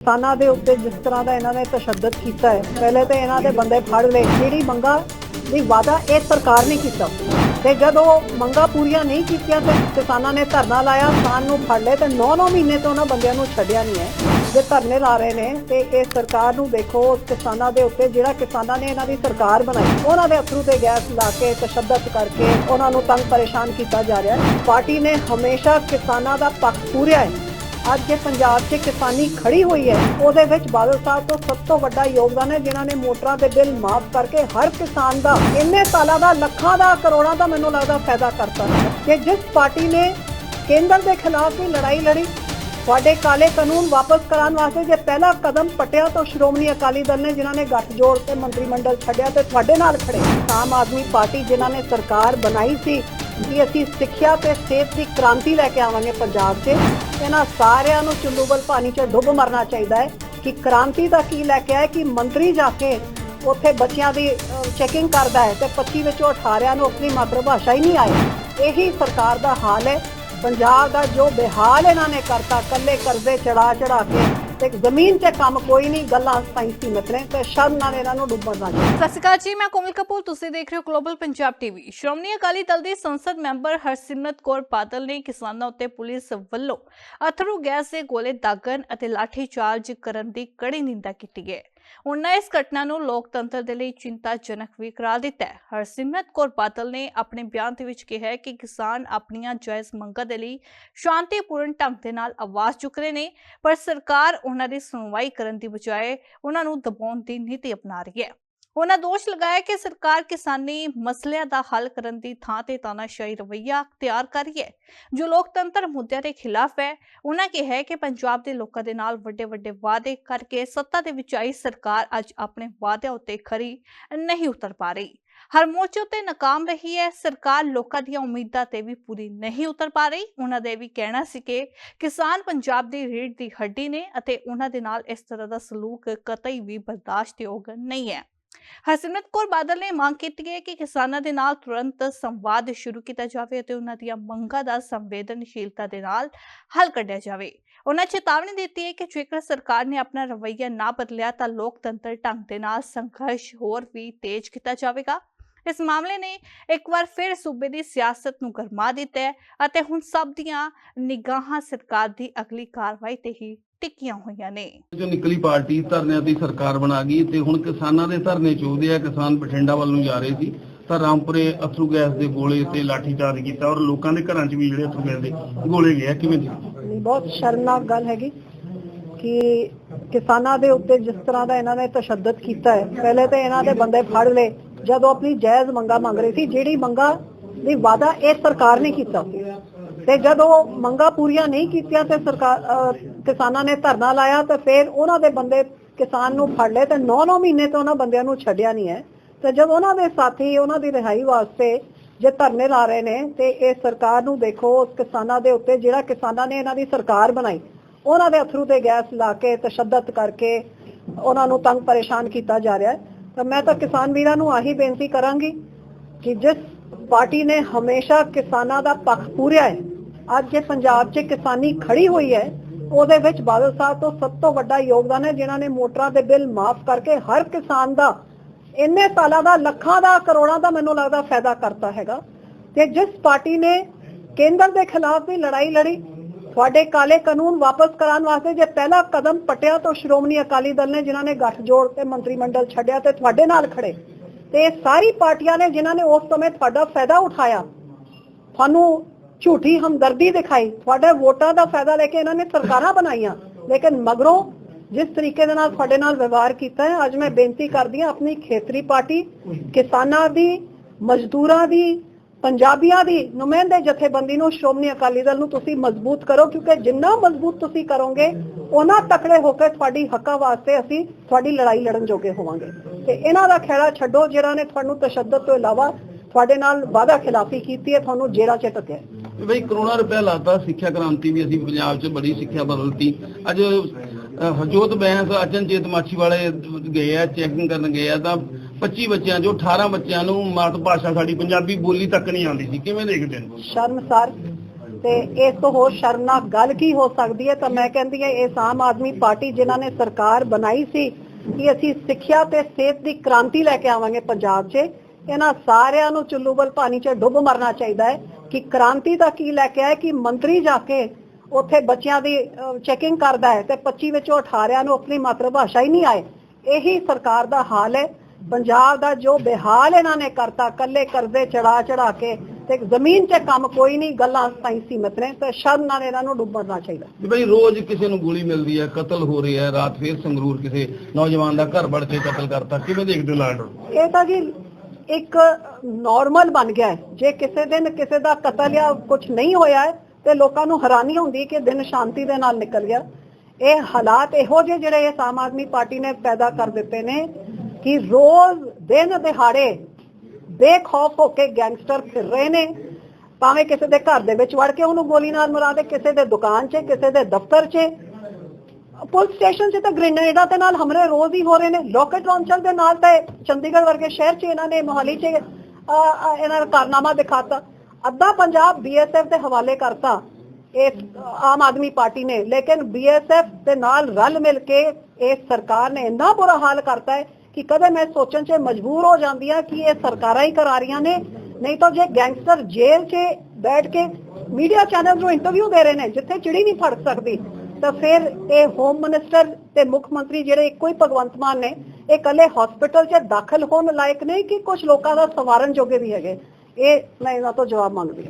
ਕਿਸਾਨਾਂ ਦੇ ਉੱਤੇ ਜਿਸ ਤਰ੍ਹਾਂ ਦਾ ਇਹਨਾਂ ਨੇ ਤਸ਼ੱਦਦ ਕੀਤਾ ਹੈ, ਪਹਿਲੇ ਤਾਂ ਇਹਨਾਂ ਦੇ ਬੰਦੇ ਫੜ ਲਏ, ਜਿਹੜੀ ਮੰਗਾ ਦੀ ਵਾਦਾ ਇਹ ਸਰਕਾਰ ਨੇ ਕੀਤਾ। ਤੇ ਜਦੋਂ ਮੰਗਾ ਪੂਰੀਆਂ ਨਹੀਂ ਕੀਤੀਆਂ ਤੇ ਕਿਸਾਨਾਂ ਨੇ ਧਰਨਾ ਲਾਇਆ, ਕਿਸਾਨ ਨੂੰ ਫੜ ਲਏ ਤੇ 9-9 ਮਹੀਨੇ ਤੋਂ ਉਹਨਾਂ ਬੰਦਿਆਂ ਨੂੰ ਛੱਡਿਆ ਨਹੀਂ ਹੈ। ਜੇ ਧਰਨੇ ਲਾ ਰਹੇ ਨੇ ਤੇ ਇਹ ਸਰਕਾਰ ਨੂੰ ਦੇਖੋ ਕਿਸਾਨਾਂ ਦੇ ਉੱਤੇ ਜਿਹੜਾ ਕਿਸਾਨਾਂ ਨੇ ਇਹਨਾਂ ਦੀ ਸਰਕਾਰ ਬਣਾਈ, ਉਹਨਾਂ ਦੇ ਅਥਰੂ ਤੇ ਗੈਸ ਲਾ ਕੇ ਤਸ਼ੱਦਦ ਕਰਕੇ ਉਹਨਾਂ ਨੂੰ ਤੰਗ ਪਰੇਸ਼ਾਨ ਕੀਤਾ ਜਾ ਰਿਹਾ ਹੈ। ਪਾਰਟੀ ਨੇ ਹਮੇਸ਼ਾ ਕਿਸਾਨਾਂ ਦਾ ਪੱਖ ਪੂਰਿਆ ਹੈ। ਅੱਜ ਜੇ ਪੰਜਾਬ 'ਚ ਕਿਸਾਨੀ ਖੜੀ ਹੋਈ ਹੈ। ਉਹਦੇ ਵਿੱਚ ਬਾਦਲ ਸਾਹਿਬ ਤੋਂ ਸਭ ਤੋਂ ਵੱਡਾ ਯੋਗਦਾਨ ਹੈ, ਜਿਨ੍ਹਾਂ ਨੇ ਮੋਟਰਾਂ ਦੇ ਬਿੱਲ ਮਾਫ ਕਰਕੇ ਹਰ ਕਿਸਾਨ ਦਾ ਇੰਨੇ ਸਾਲਾਂ ਦਾ, ਲੱਖਾਂ ਦਾ, ਕਰੋੜਾਂ ਦਾ ਮੈਨੂੰ ਲੱਗਦਾ ਫਾਇਦਾ ਕਰਤਾ। ਕਿ ਜਿਸ ਪਾਰਟੀ ਨੇ ਕੇਂਦਰ ਦੇ ਖਿਲਾਫ ਵੀ ਲੜਾਈ ਲੜੀ, ਤੁਹਾਡੇ ਕਾਲੇ ਕਾਨੂੰਨ ਵਾਪਸ ਕਰਾਉਣ ਵਾਸਤੇ ਜੇ ਪਹਿਲਾ ਕਦਮ ਪਟਿਆ ਤਾਂ ਸ਼੍ਰੋਮਣੀ ਅਕਾਲੀ ਦਲ ਨੇ ਜਿਨ੍ਹਾਂ ਨੇ ਗੱਠਜੋੜ ਤੇ ਮੰਤਰੀ ਮੰਡਲ ਛੱਡਿਆ ਤੇ ਤੁਹਾਡੇ ਨਾਲ ਖੜੇ। ਆਮ ਆਦਮੀ ਪਾਰਟੀ ਜਿਨ੍ਹਾਂ ਨੇ ਸਰਕਾਰ ਬਣਾਈ ਸੀ ਕਿ ਅਸੀਂ ਸਿੱਖਿਆ ਤੇ ਸਿਹਤ ਦੀ ਕ੍ਰਾਂਤੀ ਲੈ ਕੇ ਆਵਾਂਗੇ ਪੰਜਾਬ 'ਚ ਇਹਨਾਂ ਸਾਰਿਆਂ ਨੂੰ ਚੁੱਲੂਬਲ ਪਾਣੀ 'ਚ ਡੁੱਬ ਮਰਨਾ ਚਾਹੀਦਾ ਹੈ ਕਿ ਕ੍ਰਾਂਤੀ ਦਾ ਕੀ ਲੈ ਕੇ ਆਏ ਕਿ ਮੰਤਰੀ ਜਾ ਕੇ ਉੱਥੇ ਬੱਚਿਆਂ ਦੀ ਚੈਕਿੰਗ ਕਰਦਾ ਹੈ ਤੇ 25 ਵਿੱਚੋਂ 18 ਨੂੰ ਆਪਣੀ ਮਾਤਰ ਭਾਸ਼ਾ ਹੀ ਨਹੀਂ ਆਈ ਇਹੀ ਸਰਕਾਰ ਦਾ ਹਾਲ ਹੈ। ਪੰਜਾਬ ਦਾ ਜੋ ਬਿਹਾਲ ਇਹਨਾਂ ਨੇ ਕਰਤਾ ਕੱਲੇ ਕਰਜ਼ੇ ਚੜਾ ਚੜਾ ਕੇ ਤੇ ਜ਼ਮੀਨ ਤੇ ਕੰਮ ਕੋਈ ਨਹੀਂ, ਗੱਲਾਂ ਸਾਈ ਸੀਮਤ ਨੇ ਤੇ ਸ਼ਰਮ ਨਾਲ ਇਹਨਾਂ ਨੂੰ ਡੁੱਬਣ ਨਾ ਚਾਹੀਦਾ ਸਤਿ ਸ਼੍ਰੀ ਅਕਾਲ ਜੀ, ਮੈਂ ਕੋਮਲ ਕਪੂਰ, ਤੁਸੀਂ ਦੇਖ ਰਹੇ ਹੋ ਗਲੋਬਲ ਪੰਜਾਬ ਟੀਵੀ ਸ਼੍ਰੋਮਣੀ ਅਕਾਲੀ ਦਲ ਦੀ ਸੰਸਦ ਮੈਂਬਰ ਹਰਸਿਮਰਤ ਕੌਰ ਬਾਦਲ ਨੇ ਕਿਸਾਨਾਂ ਉੱਤੇ ਪੁਲਿਸ ਵੱਲੋਂ ਅਥਰੂ ਗੈਸ ਦੇ ਗੋਲੇ ਦਾਗਣ ਅਤੇ ਲਾਠੀ ਚਾਰਜ ਕਰਨ ਦੀ ਕੜੀ ਨਿੰਦਾ ਕੀਤੀ ਹੈ ਉਹਨਾਂ ਇਸ ਘਟਨਾ ਨੂੰ ਲੋਕਤੰਤਰ ਦੇ ਲਈ ਚਿੰਤਾਜਨਕ ਵੀ ਕਰਾਰ ਦਿੱਤਾ ਹੈ। ਹਰਸਿਮਰਤ ਕੌਰ ਬਾਦਲ ਨੇ ਆਪਣੇ ਬਿਆਨ ਦੇ ਵਿੱਚ ਕਿਹਾ ਕਿ ਕਿਸਾਨ ਆਪਣੀਆਂ ਜਾਇਜ਼ ਮੰਗਾਂ ਦੇ ਲਈ ਸ਼ਾਂਤੀਪੂਰਨ ਢੰਗ ਦੇ ਨਾਲ ਆਵਾਜ਼ ਚੁੱਕ ਰਹੇ ਨੇ, ਪਰ ਸਰਕਾਰ ਉਹਨਾਂ ਦੀ ਸੁਣਵਾਈ ਕਰਨ ਦੀ ਬਜਾਏ ਉਹਨਾਂ ਨੂੰ ਦਬਾਉਣ ਦੀ ਨੀਤੀ ਅਪਣਾ ਰਹੀ ਹੈ। ਉਹਨਾਂ ਦੋਸ਼ ਲਗਾਇਆ ਕਿ ਸਰਕਾਰ ਕਿਸਾਨੀ ਮਸਲਿਆਂ ਦਾ ਹੱਲ ਕਰਨ ਦੀ ਥਾਂ ਤੇ ਤਾਨਾਸ਼ਾਹੀ ਰਵੱਈਆ ਅਖਤਿਆਰ ਕਰ ਰਹੀ ਹੈ। ਜੋ ਲੋਕਤੰਤਰ ਮੁੱਦਿਆਂ ਦੇ ਖਿਲਾਫ ਹੈ ਉਹਨਾਂ ਕਿਹਾ ਕਿ ਪੰਜਾਬ ਦੇ ਲੋਕਾਂ ਦੇ ਨਾਲ ਵੱਡੇ ਵੱਡੇ ਵਾਅਦੇ ਕਰਕੇ ਸੱਤਾ ਦੇ ਵਿੱਚ ਆਈ ਸਰਕਾਰ ਅੱਜ ਆਪਣੇ ਵਾਅਦਿਆਂ ਉੱਤੇ ਖਰੀ ਨਹੀਂ ਉਤਰ ਪਾ ਰਹੀ। ਹਰ ਮੋਰਚੇ ਉੱਤੇ ਨਾਕਾਮ ਰਹੀ ਹੈ, ਸਰਕਾਰ ਲੋਕਾਂ ਦੀਆਂ ਉਮੀਦਾਂ ਤੇ ਵੀ ਪੂਰੀ ਨਹੀਂ ਉਤਰ ਪਾ ਰਹੀ। ਉਹਨਾਂ ਦਾ ਇਹ ਵੀ ਕਹਿਣਾ ਸੀ ਕਿ ਕਿਸਾਨ ਪੰਜਾਬ ਦੀ ਰੀੜ ਦੀ ਹੱਡੀ ਨੇ ਅਤੇ ਉਹਨਾਂ ਦੇ ਨਾਲ ਇਸ ਤਰ੍ਹਾਂ ਦਾ ਸਲੂਕ ਕਤਈ ਵੀ ਬਰਦਾਸ਼ਤਯੋਗ ਨਹੀਂ ਹੈ। ਹਰਸਿਮਰਤ ਕੌਰ ਬਾਦਲ ਨੇ ਮੰਗ ਕੀਤੀ ਹੈ ਕਿ ਕਿਸਾਨਾਂ ਦੇ ਨਾਲ ਤੁਰੰਤ ਸੰਵਾਦ ਸ਼ੁਰੂ ਕੀਤਾ ਜਾਵੇ ਅਤੇ ਉਹਨਾਂ ਦੀਆਂ ਮੰਗਾਂ ਦਾ ਸੰਵੇਦਨਸ਼ੀਲਤਾ ਦੇ ਨਾਲ ਹੱਲ ਕੱਢਿਆ ਜਾਵੇ। ਉਹਨਾਂ ਚੇਤਾਵਨੀ ਦਿੱਤੀ ਹੈ ਕਿ ਜੇਕਰ ਸਰਕਾਰ ਨੇ ਆਪਣਾ ਰਵੱਈਆ ਨਾ ਬਦਲਿਆ ਤਾਂ ਲੋਕਤੰਤਰ ਢੰਗ ਦੇ ਨਾਲ ਸੰਘਰਸ਼ ਹੋਰ ਵੀ ਤੇਜ਼ ਕੀਤਾ ਜਾਵੇਗਾ। ਇਸ ਮਾਮਲੇ ਨੇ ਇੱਕ ਵਾਰ ਫਿਰ ਸੂਬੇ ਦੀ ਸਿਆਸਤ ਨੂੰ ਗਰਮਾ ਦਿੱਤਾ ਹੈ ਅਤੇ ਹੁਣ ਸਭ ਦੀਆਂ ਨਿਗਾਹਾਂ ਸਰਕਾਰ ਦੀ ਅਗਲੀ ਕਾਰਵਾਈ ਤੇ ਹੀ ਟਿਕੀਆਂ ਹੋਈਆਂ ਨੇ। ਜੋ ਨਿਕਲੀ ਪਾਰਟੀ ਧਰਨਿਆਂ ਦੀ ਸਰਕਾਰ ਬਣਾ ਗਈ ਤੇ ਹੁਣ ਕਿਸਾਨਾਂ ਦੇ ਧਰਨੇ ਚੋਦੇ ਆ ਕਿਸਾਨ ਬਠਿੰਡਾ ਵੱਲ ਨੂੰ ਜਾ ਰਹੇ ਸੀ ਤਾਂ ਰਾਮਪੁਰੇ ਅਥਰੂ ਗੈਸ ਦੇ ਗੋਲੇ ਤੇ ਲਾਠੀ ਚਾਰਜ ਕੀਤਾ ਔਰ ਲੋਕਾਂ ਦੇ ਘਰਾਂ 'ਚ ਵੀ ਜਿਹੜੇ ਅਥਰੂ ਗੈਸ ਦੇ ਗੋਲੇ ਗਏ ਕਿਵੇਂ ਦੀ ਨਹੀਂ ਬਹੁਤ ਸ਼ਰਮਨਾਕ ਗੱਲ ਹੈਗੀ ਕਿ ਕਿਸਾਨਾਂ ਦੇ ਉੱਤੇ ਜਿਸ ਤਰ੍ਹਾਂ ਦਾ ਇਹਨਾਂ ਨੇ ਤਸ਼ੱਦਦ ਕੀਤਾ ਹੈ ਪਹਿਲੇ ਤੇ ਇਹਨਾਂ ਦੇ ਬੰਦੇ ਫੜ ਲਏ ਜਦੋਂ ਆਪਣੀ ਜਾਇਜ਼ ਮੰਗਾ ਮੰਗ ਰਹੇ ਸੀ ਜਿਹੜੀ ਮੰਗਾ ਦੀ ਵਾਦਾ ਇਹ ਸਰਕਾਰ ਨੇ ਕੀਤਾ। ਤੇ ਜਦੋਂ ਮੰਗਾ ਪੂਰੀਆਂ ਨਹੀਂ ਕੀਤੀਆਂ ਤੇ ਸਰਕਾਰ ਕਿਸਾਨਾਂ ਨੇ ਧਰਨਾ ਲਾਇਆ ਤੇ ਫਿਰ ਉਹਨਾਂ ਦੇ ਬੰਦੇ ਕਿਸਾਨ ਨੂੰ ਫੜ ਲਏ ਤੇ 9-9 ਮਹੀਨੇ ਤੋਂ ਉਹਨਾਂ ਬੰਦਿਆਂ ਨੂੰ ਛੱਡਿਆ ਨਹੀਂ ਹੈ। ਤੇ ਜਦ ਉਹਨਾਂ ਦੇ ਸਾਥੀ, ਉਹਨਾਂ ਦੀ ਰਿਹਾਈ ਵਾਸਤੇ ਜੇ ਧਰਨੇ ਲਾ ਰਹੇ ਨੇ ਤੇ ਇਹ ਸਰਕਾਰ ਨੂੰ ਦੇਖੋ, ਉਸ ਕਿਸਾਨਾਂ ਦੇ ਉੱਤੇ ਜਿਹੜਾ ਕਿਸਾਨਾਂ ਨੇ ਇਹਨਾਂ ਦੀ ਸਰਕਾਰ ਬਣਾਈ, ਉਹਨਾਂ ਦੇ ਅਥਰੂ ਤੇ ਗੈਸ ਲਾ ਕੇ ਤਸ਼ੱਦਦ ਕਰਕੇ ਉਹਨਾਂ ਨੂੰ ਤੰਗ ਪਰੇਸ਼ਾਨ ਕੀਤਾ ਜਾ ਰਿਹਾ ਹੈ। ਤਾਂ ਮੈਂ ਤਾਂ ਕਿਸਾਨ ਵੀਰਾਂ ਨੂੰ ਆਹੀ ਬੇਨਤੀ ਕਰਾਂਗੀ ਕਿ ਜਿਸ ਪਾਰਟੀ ਨੇ ਹਮੇਸ਼ਾ ਕਿਸਾਨਾਂ ਦਾ ਪੱਖ ਪੂਰਿਆ ਹੈ, ਅੱਜ ਜੇ ਪੰਜਾਬ 'ਚ ਕਿਸਾਨੀ ਖੜੀ ਹੋਈ ਹੈ ਉਹਦੇ ਵਿੱਚ ਬਾਦਲ ਸਾਹਿਬ ਤੋਂ ਸਭ ਤੋਂ ਵੱਡਾ ਯੋਗਦਾਨ ਹੈ, ਜਿਨ੍ਹਾਂ ਨੇ ਮੋਟਰਾਂ ਦੇ ਬਿੱਲ ਮਾਫ ਕਰਕੇ ਹਰ ਕਿਸਾਨ ਦਾ ਇੰਨੇ ਸਾਲਾਂ ਦਾ, ਲੱਖਾਂ ਦਾ, ਕਰੋੜਾਂ ਦਾ ਮੈਨੂੰ ਲੱਗਦਾ ਫਾਇਦਾ ਕਰਤਾ ਹੈਗਾ। ਤੇ ਜਿਸ ਪਾਰਟੀ ਨੇ ਕੇਂਦਰ ਦੇ ਖਿਲਾਫ ਵੀ ਲੜਾਈ ਲੜੀ, ਤੁਹਾਡੇ ਕਾਲੇ ਕਾਨੂੰਨ ਵਾਪਸ ਕਰਾਉਣ ਵਾਸਤੇ ਜੇ ਪਹਿਲਾ ਕਦਮ ਪਟਿਆ ਤਾਂ ਸ਼੍ਰੋਮਣੀ ਅਕਾਲੀ ਦਲ ਨੇ, ਜਿਨ੍ਹਾਂ ਨੇ ਗੱਠਜੋੜ ਤੇ ਮੰਤਰੀ ਮੰਡਲ ਛੱਡਿਆ ਤੇ ਤੁਹਾਡੇ ਨਾਲ ਖੜੇ। ਤੇ ਸਾਰੀ ਪਾਰਟੀਆਂ ਨੇ, ਜਿਨ੍ਹਾਂ ਨੇ ਉਸ ਸਮੇਂ ਤੁਹਾਡਾ ਫਾਇਦਾ ਉਠਾਇਆ, ਤੁਹਾਨੂੰ ਝੂਠੀ ਹਮਦਰਦੀ ਦਿਖਾਈ। ਤੁਹਾਡੇ ਵੋਟਾਂ ਦਾ ਫਾਇਦਾ ਲੈ ਕੇ ਇਹਨਾਂ ਨੇ ਸਰਕਾਰਾਂ ਬਣਾਈਆਂ। ਲੇਕਿਨ ਮਗਰੋਂ ਜਿਸ ਤਰੀਕੇ ਦੇ ਨਾਲ ਤੁਹਾਡੇ ਨਾਲ ਵਿਵਹਾਰ ਕੀਤਾ ਹੈ, ਅੱਜ ਮੈਂ ਬੇਨਤੀ ਕਰਦੀ ਹਾਂ ਆਪਣੀ ਖੇਤਰੀ ਪਾਰਟੀ, ਕਿਸਾਨਾਂ ਦੀ, ਮਜ਼ਦੂਰਾਂ ਦੀ, ਪੰਜਾਬੀਆਂ ਦੀ, ਨੁਮਾਇੰਦੇ ਜਥੇਬੰਦੀ ਨੂੰ, ਸ਼੍ਰੋਮਣੀ ਅਕਾਲੀ ਦਲ ਨੂੰ ਤੁਸੀਂ ਮਜ਼ਬੂਤ ਕਰੋ, ਕਿਉਂਕਿ ਜਿੰਨਾ ਮਜ਼ਬੂਤ ਤੁਸੀਂ ਕਰੋਗੇ, ਉਹਨਾਂ ਤਕੜੇ ਹੋ ਕੇ ਤੁਹਾਡੀ ਹੱਕਾਂ ਵਾਸਤੇ ਅਸੀਂ ਤੁਹਾਡੀ ਲੜਾਈ ਲੜਨ ਜੋਗੇ ਹੋਵਾਂਗੇ। ਤੇ ਇਹਨਾਂ ਦਾ ਖੇੜਾ ਛੱਡੋ ਜਿਹੜਾ ਨੇ ਤੁਹਾਨੂੰ ਤਸ਼ੱਦਦ ਤੋਂ ਇਲਾਵਾ ਤੁਹਾਡੇ ਨਾਲ ਵਾਅਦਾ ਖਿਲਾਫੀ ਕੀਤੀ ਹੈ, ਤੁਹਾਨੂੰ ਜੇਰਾ ਚ ਟਕਿਆ ਤੇ ਬਈ ਕਰੋਨਾ ਰੁਪਇਆ ਲਾਤਾ ਸਿੱਖਿਆ ਕ੍ਰਾਂਤੀ ਵੀ ਅਸੀਂ ਪੰਜਾਬ 'ਚ ਬੜੀ ਸਿੱਖਿਆ ਬਦਲਤੀ ਅੱਜ ਅਹ, ਬੈਂਸ ਅਚਨਚੇਤ ਮਾਛੀ ਵਾਲੇ ਗਏ ਆ ਚੈਕਿੰਗ ਕਰਨ ਗਏ ਆ ਤਾਂ 25 ਬੱਚਿਆਂ ਚੋਂ 18 ਬੱਚਿਆਂ ਨੂੰ ਮਾਤ ਭਾਸ਼ਾ ਸਾਡੀ ਪੰਜਾਬੀ ਬੋਲੀ ਤੱਕ ਨਹੀਂ ਆਉਂਦੀ ਸੀ। ਕਿਵੇਂ ਦੇਖਦੇ ਨੇ ਸ਼ਰਮਸਾਰ ਤੇ ਇਸ ਤੋਂ ਹੋਰ ਸ਼ਰਮਨਾਕ ਗੱਲ ਕੀ ਹੋ ਸਕਦੀ ਹੈ? ਤਾਂ ਮੈਂ ਕਹਿੰਦੀ ਹਾਂ ਇਸ ਆਮ ਆਦਮੀ ਪਾਰਟੀ ਜਿਨ੍ਹਾਂ ਨੇ ਸਰਕਾਰ ਬਣਾਈ ਸੀ ਕਿ ਅਸੀਂ ਸਿੱਖਿਆ ਤੇ ਸਿਹਤ ਦੀ ਕ੍ਰਾਂਤੀ ਲੈ ਕੇ ਆਵਾਂਗੇ ਪੰਜਾਬ 'ਚ। ਇਹਨਾਂ ਸਾਰਿਆਂ ਨੂੰ ਚੁੱਲੂਬਲ ਪਾਣੀ 'ਚ ਡੁੱਬ ਮਰਨਾ ਚਾਹੀਦਾ ਹੈ ਕਿ ਕ੍ਰਾਂਤੀ ਦਾ ਕੀ ਲੈ ਕੇ ਆਏ ਕਿ ਮੰਤਰੀ ਜਾ ਕੇ ਉੱਥੇ ਬੱਚਿਆਂ ਦੀ ਚੈਕਿੰਗ ਕਰਦਾ ਹੈ ਤੇ 25 ਵਿੱਚੋਂ 18 ਨੂੰ ਆਪਣੀ ਮਾਤਰ ਭਾਸ਼ਾ ਹੀ ਨਹੀਂ ਆਏ। ਇਹੀ ਸਰਕਾਰ ਦਾ ਹਾਲ ਹੈ। ਪੰਜਾਬ ਦਾ ਜੋ ਬਿਹਾਲ ਇਹਨਾਂ ਨੇ ਕਰਤਾ ਕੱਲੇ ਕਰਜ਼ੇ ਚੜਾ ਚੜਾ ਕੇ ਤੇ ਜ਼ਮੀਨ 'ਚ ਕੰਮ ਕੋਈ ਨਹੀਂ ਗੱਲਾਂ ਤਾਈਂ ਸੀਮਤ ਨੇ ਤੇ ਸ਼ਰਮ ਨਾਲ ਇਹਨਾਂ ਨੂੰ ਡੁੱਬਣਾ ਚਾਹੀਦਾ। ਵੀ ਬਈ ਰੋਜ਼ ਕਿਸੇ ਨੂੰ ਗੋਲੀ ਮਿਲਦੀ ਹੈ ਕਤਲ ਹੋ ਰਿਹਾ ਹੈ ਰਾਤ ਫੇਰ ਸੰਗਰੂਰ ਕਿਸੇ ਨੌਜਵਾਨ ਦਾ ਘਰ ਵੜ ਕੇ ਕਤਲ ਕਰਤਾ ਕਿਵੇਂ ਦੇਖਦੇ ਲਾਡ ਇਹ ਤਾਂ ਜੀ ਇੱਕ ਨਾਰਮਲ ਬਣ ਗਿਆ ਹੈ। ਜੇ ਕਿਸੇ ਦਿਨ ਕਿਸੇ ਦਾ ਕਤਲ ਜਾਂ ਕੁਝ ਨਹੀਂ ਹੋਇਆ ਹੈ, ਤੇ ਲੋਕਾਂ ਨੂੰ ਹੈਰਾਨੀ ਹੁੰਦੀ ਕਿ ਦਿਨ ਸ਼ਾਂਤੀ ਦੇ ਨਾਲ ਨਿਕਲ ਗਿਆ। ਇਹ ਹਾਲਾਤ ਇਹੋ ਜਿਹੇ ਜਿਹੜੇ ਇਸ ਆਮ ਆਦਮੀ ਪਾਰਟੀ ਨੇ ਪੈਦਾ ਕਰ ਦਿੱਤੇ ਨੇ ਕਿ ਰੋਜ਼ ਦਿਨ ਦਿਹਾੜੇ ਬੇਖੌਫ ਹੋ ਕੇ ਗੈਂਗਸਟਰ ਫਿਰ ਰਹੇ ਨੇ। ਭਾਵੇਂ ਕਿਸੇ ਦੇ ਘਰ ਦੇ ਵਿੱਚ ਵੜ ਕੇ ਉਹਨੂੰ ਗੋਲੀ ਨਾਲ ਮਰਾ ਦੇ, ਕਿਸੇ ਦੇ ਦੁਕਾਨ 'ਚ, ਕਿਸੇ ਦੇ ਦਫ਼ਤਰ 'ਚ ਪੁਲਿਸ ਸਟੇਸ਼ਨ 'ਚ ਤਾਂ ਗ੍ਰੇਨੇਡਾਂ ਦੇ ਨਾਲ ਹਮਲੇ ਰੋਜ਼ ਹੀ ਹੋ ਰਹੇ ਨੇ। ਲੋਕਟ ਲਾਂਚਰ ਦੇ ਨਾਲ ਤਾਂ ਚੰਡੀਗੜ੍ਹ ਵਰਗੇ ਸ਼ਹਿਰ 'ਚ ਇਹਨਾਂ ਨੇ ਮੋਹਾਲੀ 'ਚ ਅਹ, ਅਹ, ਇਹਨਾਂ ਦਾ ਕਾਰਨਾਮਾ ਦਿਖਾਤਾ। ਅੱਧਾ ਪੰਜਾਬ ਬੀਐਸਐਫ ਦੇ ਹਵਾਲੇ ਕਰਤਾ ਇਹ ਆਮ ਆਦਮੀ ਪਾਰਟੀ ਨੇ। ਲੇਕਿਨ ਬੀਐਸਐਫ ਦੇ ਨਾਲ ਰਲ ਮਿਲ ਕੇ ਇਹ ਸਰਕਾਰ ਨੇ ਇੰਨਾ ਬੁਰਾ ਹਾਲ ਕਰਤਾ ਹੈ ਕਿ ਕਦੇ ਮੈਂ ਸੋਚਣ 'ਚ ਮਜਬੂਰ ਹੋ ਜਾਂਦੀ ਹਾਂ ਕਿ ਇਹ ਸਰਕਾਰਾਂ ਹੀ ਕਰਾ ਰਹੀਆਂ ਨੇ। ਨਹੀਂ ਤਾਂ ਜੇ ਗੈਂਗਸਟਰ ਜੇਲ੍ਹ 'ਚ ਬੈਠ ਕੇ ਮੀਡੀਆ ਚੈਨਲ ਨੂੰ ਇੰਟਰਵਿਊ ਦੇ ਰਹੇ ਨੇ ਜਿੱਥੇ ਚਿੜੀ ਨਹੀਂ ਫੜ ਸਕਦੀ। ਤਾਂ ਫਿਰ ਇਹ ਹੋਮ ਮਿਨਿਸਟਰ ਤੇ ਮੁੱਖ ਮੰਤਰੀ ਜਿਹੜੇ ਇੱਕੋ ਹੀ ਭਗਵੰਤ ਮਾਨ ਨੇ, ਇਹ ਕੱਲੇ ਹਸਪੀਟਲ 'ਚ ਦਾਖਲ ਹੋਣ ਲਾਇਕ ਨਹੀਂ ਕਿ ਕੁਝ ਲੋਕਾਂ ਦਾ ਸਵਾਰਨ ਜੋਗੇ ਵੀ ਹੈਗੇ? ਇਹ ਮੈਂ ਇਹਨਾਂ ਤੋਂ ਜਵਾਬ ਮੰਗਦੀ ਹਾਂ।